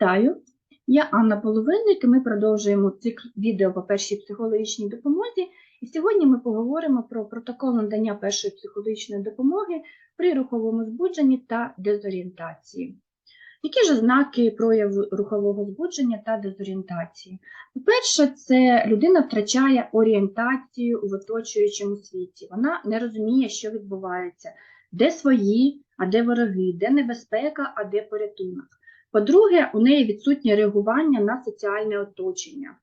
Вітаю! Я Анна Половинник, і ми продовжуємо цикл відео по першій психологічній допомозі. І сьогодні ми поговоримо про протокол надання першої психологічної допомоги при руховому збудженні та дезорієнтації. Які ж ознаки прояву рухового збудження та дезорієнтації? По-перше, це людина втрачає орієнтацію в оточуючому світі. Вона не розуміє, що відбувається, де свої, а де вороги, де небезпека, а де порятунок. По-друге, у неї відсутнє реагування на соціальне оточення.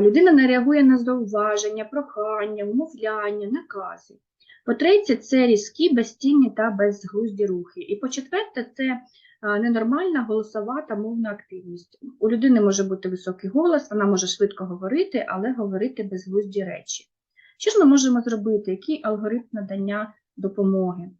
Людина не реагує на зауваження, прохання, вмовляння, накази. По-третє, це різкі, безцільні та безглузді рухи. І по-четверте, це ненормальна голосова та мовна активність. У людини може бути високий голос, вона може швидко говорити, але говорити безглузді речі. Що ж ми можемо зробити? Який алгоритм надання допомоги?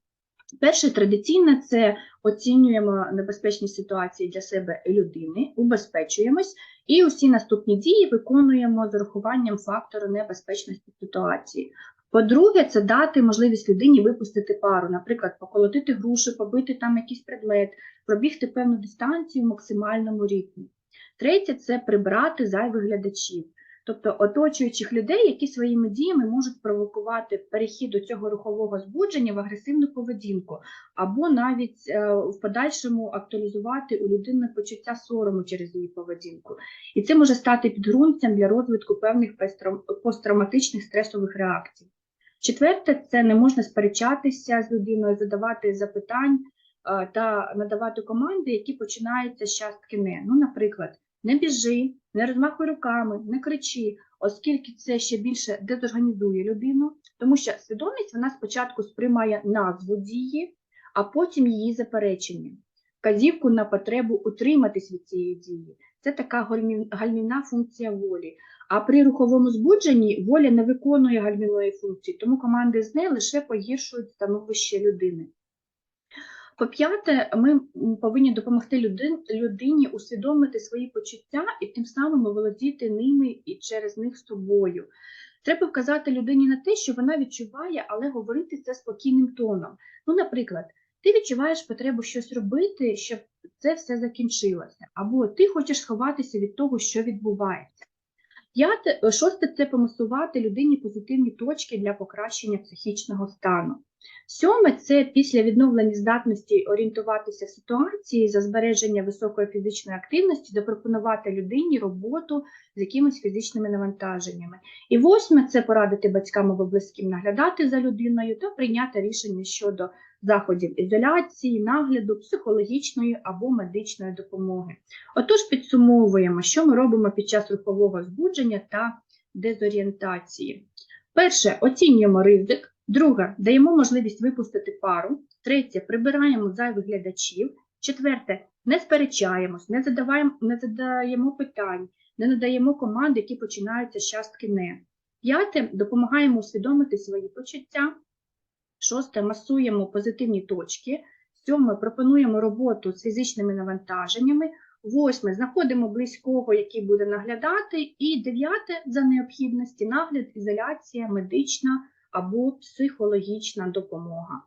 Перше, традиційно це оцінюємо небезпечні ситуації для себе і людини, убезпечуємось, і усі наступні дії виконуємо з урахуванням фактору небезпечності ситуації. По-друге, це дати можливість людині випустити пару, наприклад, поколотити грушу, побити там якийсь предмет, пробігти певну дистанцію в максимальному ритмі. Третє це прибрати зайвих глядачів. Тобто оточуючих людей, які своїми діями можуть провокувати перехід до цього рухового збудження в агресивну поведінку, або навіть е, в подальшому актуалізувати у людини почуття сорому через її поведінку. І це може стати підґрунтям для розвитку певних посттравматичних стресових реакцій. Четверте, це не можна сперечатися з людиною, задавати запитань е, та надавати команди, які починаються з частки не. Ну, наприклад. Не біжи, не розмахуй руками, не кричи, оскільки це ще більше дезорганізує людину, тому що свідомість вона спочатку сприймає назву дії, а потім її заперечення, вказівку на потребу утриматись від цієї дії. Це така гальмівна функція волі. А при руховому збудженні воля не виконує гальмівної функції, тому команди з нею лише погіршують становище людини. По-п'яте, ми повинні допомогти людині усвідомити свої почуття і тим самим володіти ними і через них собою. Треба вказати людині на те, що вона відчуває, але говорити це спокійним тоном. Ну, наприклад, ти відчуваєш потребу щось робити, щоб це все закінчилося, або ти хочеш сховатися від того, що відбувається. П'яте, шосте це помасувати людині позитивні точки для покращення психічного стану. Сьоме це після відновлення здатності орієнтуватися в ситуації за збереження високої фізичної активності, запропонувати людині роботу з якимись фізичними навантаженнями. І восьме це порадити батькам або близьким наглядати за людиною та прийняти рішення щодо заходів ізоляції, нагляду, психологічної або медичної допомоги. Отож, підсумовуємо, що ми робимо під час рухового збудження та дезорієнтації. Перше, оцінюємо ризик. Друге, даємо можливість випустити пару. Третє, прибираємо зайвих глядачів. Четверте, не сперечаємось, не не задаємо питань, не надаємо команд, які починаються з частки не. П'яте, допомагаємо усвідомити свої почуття. Шосте, масуємо позитивні точки. Сьоме, пропонуємо роботу з фізичними навантаженнями. Восьме, знаходимо близького, який буде наглядати. І дев'яте, за необхідності, нагляд, ізоляція, медична або психологічна допомога.